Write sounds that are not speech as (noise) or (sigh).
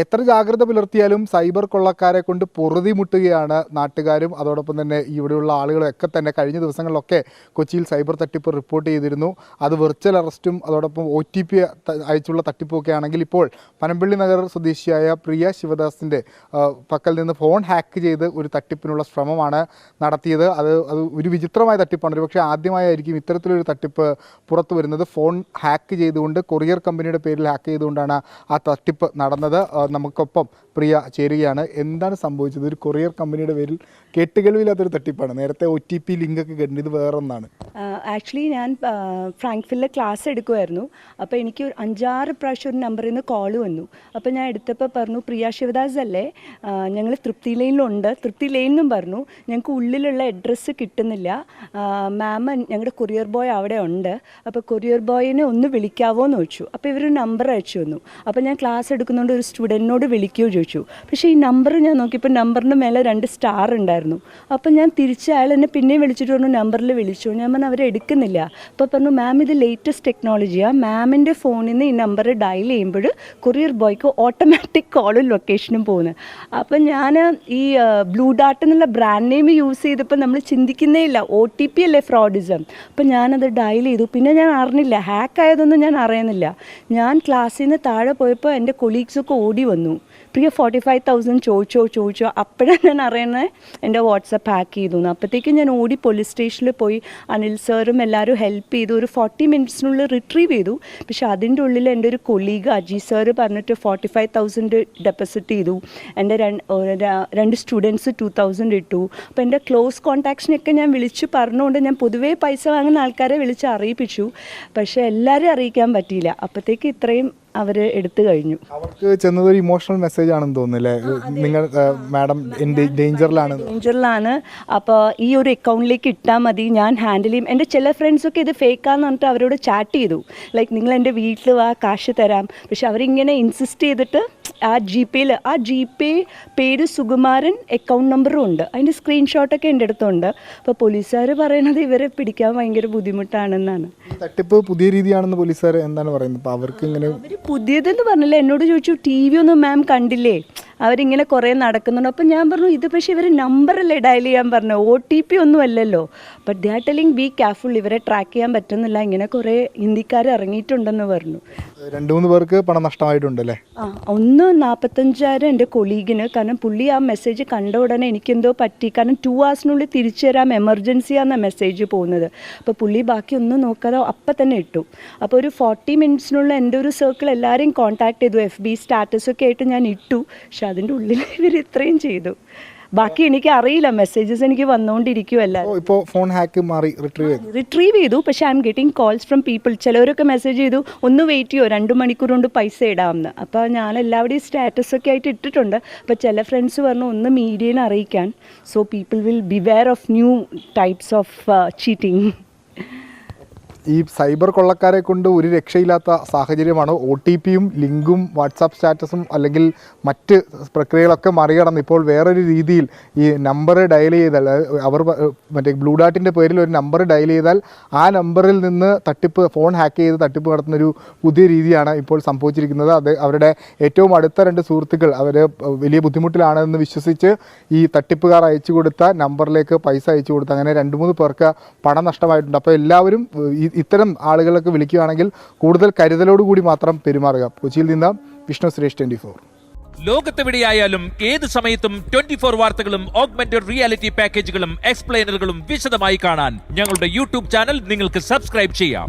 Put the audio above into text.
എത്ര ജാഗ്രത പുലർത്തിയാലും സൈബർ കൊള്ളക്കാരെ കൊണ്ട് പൊറുതി മുട്ടുകയാണ് നാട്ടുകാരും. അതോടൊപ്പം തന്നെ ഇവിടെയുള്ള ആളുകളൊക്കെ തന്നെ കഴിഞ്ഞ ദിവസങ്ങളിലൊക്കെ കൊച്ചിയിൽ സൈബർ തട്ടിപ്പ് റിപ്പോർട്ട് ചെയ്തിരുന്നു. അത് വെർച്വൽ അറസ്റ്റും അതോടൊപ്പം ഒ ടി പി അയച്ചുള്ള തട്ടിപ്പൊക്കെ ആണെങ്കിൽ ഇപ്പോൾ പനമ്പള്ളി നഗർ സ്വദേശിയായ പ്രിയ ശിവദാസിന്റെ പക്കൽ നിന്ന് ഫോൺ ഹാക്ക് ചെയ്ത് ഒരു തട്ടിപ്പിനുള്ള ശ്രമമാണ് നടത്തിയത്. അത് അത് ഒരു വിചിത്രമായ തട്ടിപ്പാണ്. ഒരുപക്ഷെ ആദ്യമായിരിക്കും ഇത്തരത്തിലൊരു തട്ടിപ്പ് പുറത്തു വരുന്നത്. ഫോൺ ഹാക്ക് ചെയ്തുകൊണ്ട് കൊറിയർ കമ്പനിയുടെ പേരിൽ ഹാക്ക് ചെയ്തുകൊണ്ടാണ് ആ തട്ടിപ്പ് നടന്നത്. നമുക്കൊപ്പം പ്രിയ ചേരുകയാണ്. എന്താണ് സംഭവിച്ചത്? ഒരു കൊറിയർ കമ്പനിയുടെ പേരിൽ കേട്ടുകേൾവില്ലാത്തൊരു തട്ടിപ്പാണ്. നേരത്തെ ഒ ടി പി ലിങ്ക് ഒക്കെ കണ്ടിത് ഇത് വേറൊന്നാണ്. ആക്ച്വലി ഞാൻ ഫ്രാങ്ക്ഫിലെ ക്ലാസ് എടുക്കുമായിരുന്നു അപ്പോൾ എനിക്ക് ഒരു അഞ്ചാറ് പ്രാവശ്യം ഒരു നമ്പറിൽ നിന്ന് കോൾ വന്നു. അപ്പോൾ ഞാൻ എടുത്തപ്പോൾ പറഞ്ഞു പ്രിയ ശിവദാസ് അല്ലേ? ഞങ്ങൾ തൃപ്തി ലൈനിലുണ്ട്. തൃപ്തി ലൈൻ എന്നും പറഞ്ഞു ഞങ്ങൾക്ക് ഉള്ളിലുള്ള അഡ്രസ്സ് കിട്ടുന്നില്ല. മാം ഞങ്ങളുടെ കൊറിയർ ബോയ് അവിടെ ഉണ്ട്. അപ്പോൾ കൊറിയർ ബോയിനെ ഒന്ന് വിളിക്കാവോ എന്ന് ചോദിച്ചു. അപ്പോൾ ഇവർ നമ്പർ അയച്ചു തന്നു. അപ്പോൾ ഞാൻ ക്ലാസ് എടുക്കുന്നതുകൊണ്ട് ഒരു സ്റ്റുഡന്റിനോട് വിളിക്കുകയോ ചോദിച്ചു. പക്ഷേ ഈ നമ്പർ ഞാൻ നോക്കിയപ്പോൾ നമ്പറിന്റെ മേലെ രണ്ട് സ്റ്റാർ ഉണ്ടായിരുന്നു. അപ്പം ഞാൻ തിരിച്ച് അയാൾ എന്നെ പിന്നെയും വിളിച്ചിട്ട് പറഞ്ഞു നമ്പറിൽ വിളിച്ചു. ഞാൻ പറഞ്ഞു അവരെ എടുക്കുന്നില്ല. അപ്പോൾ പറഞ്ഞു മാം ഇത് ലേറ്റസ്റ്റ് ടെക്നോളജിയാണ് മാമിന്റെ ഫോണിൽ നിന്ന് ഈ നമ്പർ ഡയൽ ചെയ്യുമ്പോൾ കൊറിയർ ബോയ്ക്ക് ഓട്ടോമാറ്റിക് കോളും ലൊക്കേഷനും പോകുന്നത് അപ്പം ഞാൻ ഈ ബ്ലൂ ഡാർട്ട് എന്നുള്ള ബ്രാൻഡ് നെയിം യൂസ് ചെയ്തപ്പോൾ നമ്മൾ ചിന്തിക്കുന്നേ ഇല്ല. ഒ ടി പി അല്ലേ ഫ്രോഡിസം അപ്പം ഞാനത് ഡയൽ ചെയ്തു. പിന്നെ ഞാൻ അറിഞ്ഞില്ല. ഹാക്ക് ആയതൊന്നും ഞാൻ അറിയുന്നില്ല. ഞാൻ ക്ലാസ്സിൽ നിന്ന് താഴെ പോയപ്പോൾ എന്റെ കൊളീഗ്സൊക്കെ ഓടി വന്നു. പ്രിയ ഫോർട്ടി ഫൈവ് തൗസൻഡ് ചോദിച്ചോ ചോദിച്ചോ അപ്പോഴാണ് ഞാൻ അറിയുന്നത് എന്റെ വാട്സപ്പ് ഹാക്ക് ചെയ്തു അപ്പോഴത്തേക്കും ഞാൻ ഓടി പോലീസ് സ്റ്റേഷനിൽ പോയി അനിൽ സാറും എല്ലാവരും ഹെൽപ്പ് ചെയ്തു. ഒരു ഫോർട്ടി മിനിറ്റ്സിനുള്ളിൽ റിട്രീവ് ചെയ്തു. പക്ഷേ അതിന്റെ ഉള്ളിൽ എന്റെ ഒരു കൊളീഗ് അജി സാറ് പറഞ്ഞിട്ട് ഫോർട്ടി ഫൈവ് തൗസൻഡ് ഡെപ്പോസിറ്റ് ചെയ്തു. എന്റെ രണ്ട് സ്റ്റുഡൻസ് ടു തൗസൻഡ് ഇട്ടു. അപ്പോൾ എന്റെ ക്ലോസ് കോൺടാക്ട്സിനൊക്കെ ഞാൻ വിളിച്ച് പറഞ്ഞുകൊണ്ട് ഞാൻ പൊതുവേ പൈസ വാങ്ങുന്ന ആൾക്കാരെ വിളിച്ച് അറിയിപ്പിച്ചു. പക്ഷേ എല്ലാവരെയും അറിയിക്കാൻ പറ്റിയില്ല. അപ്പോഴത്തേക്ക് ഇത്രയും അവർ എടുത്തു കഴിഞ്ഞു. അവർക്ക് ചെന്നത് ഒരു ഇമോഷണൽ മെസ്സേജ് ആണെന്ന് തോന്നുന്നില്ലേ നിങ്ങൾ മാഡം ഡേഞ്ചറിലാണ് ഡേഞ്ചറിലാണ് അപ്പോൾ ഈ ഒരു അക്കൗണ്ടിലേക്ക് ഇട്ടാൽ മതി. ഞാൻ ഹാൻഡിൽ ചെയ്യും. എന്റെ ചില ഫ്രണ്ട്സൊക്കെ ഇത് ഫേക്കാന്ന് പറഞ്ഞിട്ട് അവരോട് ചാറ്റ് ചെയ്തു. ലൈക്ക് നിങ്ങൾ എന്റെ വീട്ടിൽ വാ കാശ് തരാം. പക്ഷെ അവരിങ്ങനെ ഇൻസിസ്റ്റ് ചെയ്തിട്ട് ആ ജി പേയിൽ ആ ജി പേ പേര് സുകുമാരൻ അക്കൗണ്ട് നമ്പറും ഉണ്ട്. അതിന്റെ സ്ക്രീൻഷോട്ടൊക്കെ എന്റെ അടുത്തുണ്ട്. അപ്പോൾ പോലീസുകാർ പറയണത് ഇവരെ പിടിക്കാൻ ഭയങ്കര ബുദ്ധിമുട്ടാണെന്നാണ്. തട്ടിപ്പ് പുതിയ രീതിയാണെന്ന് പോലീസുകാർ എന്താണ് പറയുന്നത്? അപ്പോൾ അവർക്ക് ഇങ്ങനെ പുതിയതെന്ന് പറഞ്ഞില്ല? എന്നോട് ചോദിച്ചു ടി വി ഒന്നും മാം കണ്ടില്ലേ? അവരിങ്ങനെ കുറേ നടക്കുന്നുണ്ട്. അപ്പം ഞാൻ പറഞ്ഞു ഇത് പക്ഷേ ഇവർ നമ്പറല്ലേ ഡയൽ ചെയ്യാൻ പറഞ്ഞു ഒ ടി പി ഒന്നും അല്ലല്ലോ. But they are telling be careful ഇവരെ ട്രാക്ക് ചെയ്യാൻ പറ്റുന്നില്ല. ഇങ്ങനെ കുറേ ഹിന്ദിക്കാർ ഇറങ്ങിയിട്ടുണ്ടെന്ന് പറഞ്ഞു. രണ്ട് മൂന്ന് പേർക്ക് പണം നഷ്ടമായിട്ടുണ്ടല്ലേ? ആ ഒന്ന് നാൽപ്പത്തഞ്ചായിരം എന്റെ കൊളീഗിന് കാരണം പുള്ളി ആ മെസ്സേജ് കണ്ട ഉടനെ എനിക്കെന്തോ പറ്റി. കാരണം ടു അവേഴ്സിനുള്ളിൽ തിരിച്ചു തരാം. എമർജൻസിയാണെന്ന മെസ്സേജ് പോകുന്നത്. അപ്പോൾ പുള്ളി ബാക്കി ഒന്നും നോക്കാതെ അപ്പം തന്നെ ഇട്ടു. അപ്പോൾ ഒരു ഫോർട്ടി മിനിറ്റ്സിനുള്ള എന്റെ ഒരു സർക്കിൾ എല്ലാവരെയും കോൺടാക്ട് ചെയ്തു. എഫ് ബി സ്റ്റാറ്റസൊക്കെ ആയിട്ട് ഞാൻ ഇട്ടു. പക്ഷെ അതിന്റെ ഉള്ളിൽ (laughs) ഇവർ ഇത്രയും ചെയ്തു. ബാക്കി എനിക്ക് അറിയില്ല മെസ്സേജസ് എനിക്ക് വന്നുകൊണ്ടിരിക്കുമല്ല ഇപ്പോൾ ഫോൺ ഹാക്ക് മാറി റിട്രീവ് ചെയ്തു. റിട്രീവ് ചെയ്തു പക്ഷെ I M getting calls from people ചിലവരൊക്കെ മെസ്സേജ് ചെയ്തു ഒന്ന് വെയിറ്റ് ചെയ്യോ? രണ്ട് മണിക്കൂർ കൊണ്ട് പൈസ ഇടാമെന്ന്. അപ്പോൾ ഞാൻ എല്ലാവരുടെയും സ്റ്റാറ്റസ് ഒക്കെ ആയിട്ട് ഇട്ടിട്ടുണ്ട്. അപ്പോൾ ചില ഫ്രണ്ട്സ് പറഞ്ഞു ഒന്ന് മീഡിയനെ അറിയിക്കാൻ. So people will beware of new types of cheating ഈ സൈബർ കൊള്ളക്കാരെ കൊണ്ട് ഒരു രക്ഷയില്ലാത്ത സാഹചര്യമാണ് ഒ ടി പിയും ലിങ്കും വാട്സാപ്പ് സ്റ്റാറ്റസും അല്ലെങ്കിൽ മറ്റ് പ്രക്രിയകളൊക്കെ മറികടന്ന് ഇപ്പോൾ വേറൊരു രീതിയിൽ ഈ നമ്പർ ഡയൽ ചെയ്താൽ അവർ മറ്റേ ബ്ലൂ ഡാറ്റിന്റെ പേരിൽ ഒരു നമ്പർ ഡയൽ ചെയ്താൽ ആ നമ്പറിൽ നിന്ന് തട്ടിപ്പ് ഫോൺ ഹാക്ക് ചെയ്ത് തട്ടിപ്പ് നടത്തുന്നൊരു പുതിയ രീതിയാണ് ഇപ്പോൾ സംഭവിച്ചിരിക്കുന്നത്. അത് അവരുടെ ഏറ്റവും അടുത്ത രണ്ട് സുഹൃത്തുക്കൾ അവർ വലിയ ബുദ്ധിമുട്ടിലാണെന്ന് വിശ്വസിച്ച് ഈ തട്ടിപ്പുകാർ അയച്ചു കൊടുത്ത നമ്പറിലേക്ക് പൈസ അയച്ചു കൊടുത്ത് അങ്ങനെ രണ്ട് മൂന്ന് പേർക്ക് പണം നഷ്ടമായിട്ടുണ്ട്. അപ്പോൾ എല്ലാവരും ഈ- ഇത്തരം ആളുകളൊക്കെ വിളിക്കുകയാണെങ്കിൽ കൂടുതൽ കരുതലോടുകൂടി മാത്രം പെരുമാറുക. കൊച്ചിയിൽ നിന്ന് വിഷ്ണു സുരേഷ് ട്വന്റി ഫോർ. ലോകത്തെവിടെയായാലും ഏത് സമയത്തും ട്വന്റി ഫോർ വാർത്തകളും ഓഗ്മെന്റഡ് റിയാലിറ്റി പാക്കേജുകളും എക്സ്പ്ലെയിനറുകളും വിശദമായി കാണാൻ ഞങ്ങളുടെ യൂട്യൂബ് ചാനൽ നിങ്ങൾക്ക് സബ്സ്ക്രൈബ് ചെയ്യാം.